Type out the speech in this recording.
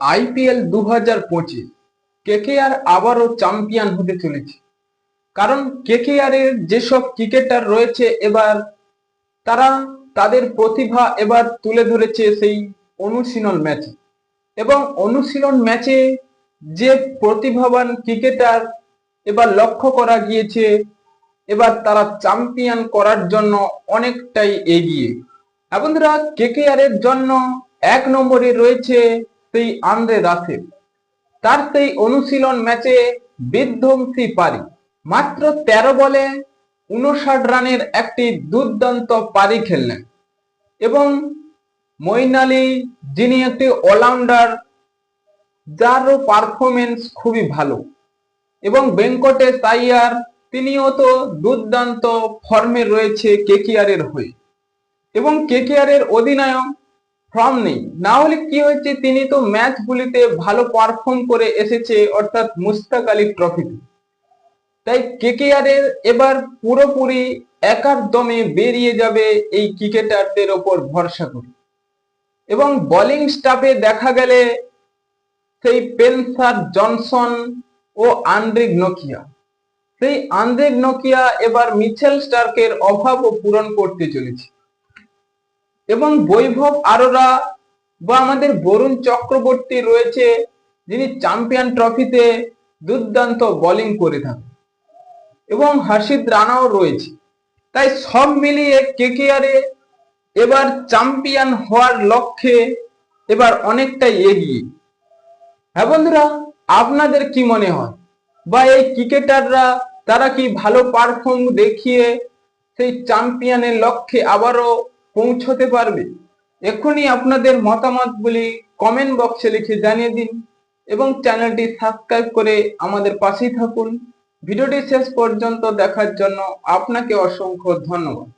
IPL দু হাজার পঁচিশ, কেকেআর আবারও চ্যাম্পিয়ন হতে চলেছে। কারণ কেকেআর এর যেসব ক্রিকেটার রয়েছে এবার, তারা তাদের প্রতিভা এবার তুলে ধরেছে সেই অনুশীলন ম্যাচে। এবং অনুশীলন ম্যাচে যে প্রতিভাবান ক্রিকেটার এবার লক্ষ্য করা গিয়েছে, এবার তারা চ্যাম্পিয়ন করার জন্য অনেকটাই এগিয়ে। আর বন্ধুরা, কেকেআর এর জন্য এক নম্বরে রয়েছে সেই আন্দ্রে রাসেল তার সেই অনুশীলন ম্যাচে বিধ্বংসী পারি। মাত্র তেরো বলে উনষাট রানের একটি দুর্দান্ত পারি খেললেন। এবং মঈন যিনি একটি অলরাউন্ডার যারও পারফরমেন্স খুবই ভালো। এবং বেঙ্কটেশ আইয়ার তিনিও তো দুর্দান্ত ফর্মে রয়েছে কেকিআর এর হয়ে। এবং কেকেআর এর অধিনায়ক ফর্ম নেই। না হলে কি হয়েছে, তিনি তো ম্যাচগুলিতে ভালো পারফর্ম করে এসেছে, অর্থাৎ মুস্তাক আলী ট্রফিতে তাই কেকেআর এর এবার পুরোপুরি একার দমে বেরিয়ে যাবে এই ক্রিকেটারদের ওপর ভরসা করে। এবং বোলিং স্টাফে দেখা গেলে সেই পেনসার জনসন ও আন্দ্রিক নোকিয়া সেই আন্দ্রিক নোকিয়া এবার মিচেল স্টার্কের অভাবও পূরণ করতে চলেছে। এবং বৈভব আরোরা বা আমাদের বরুণ চক্রবর্তী রয়েছে, যিনি চ্যাম্পিয়ন ট্রফিতে দুর্দান্ত বোলিং করে থাকেন। এবং হাসিদ রানাও রয়েছে। তাই সব মিলিয়ে কেকেআরে এবার চ্যাম্পিয়ন হওয়ার লক্ষ্যে এবার অনেকটাই এগিয়ে। হ্যাঁ বন্ধুরা, আপনাদের কি মনে হয়? বা এই ক্রিকেটাররা, তারা কি ভালো পারফর্ম দেখিয়ে সেই চ্যাম্পিয়নের লক্ষ্যে আবারও পৌঁছতে পারবে। এক্ষুনি আপনাদের মতামতগুলি কমেন্ট বক্সে লিখে জানিয়ে দিন এবং চ্যানেলটি সাবস্ক্রাইব করে আমাদের পাশেই থাকুন। ভিডিওটি শেষ পর্যন্ত দেখার জন্য আপনাকে অসংখ্য ধন্যবাদ।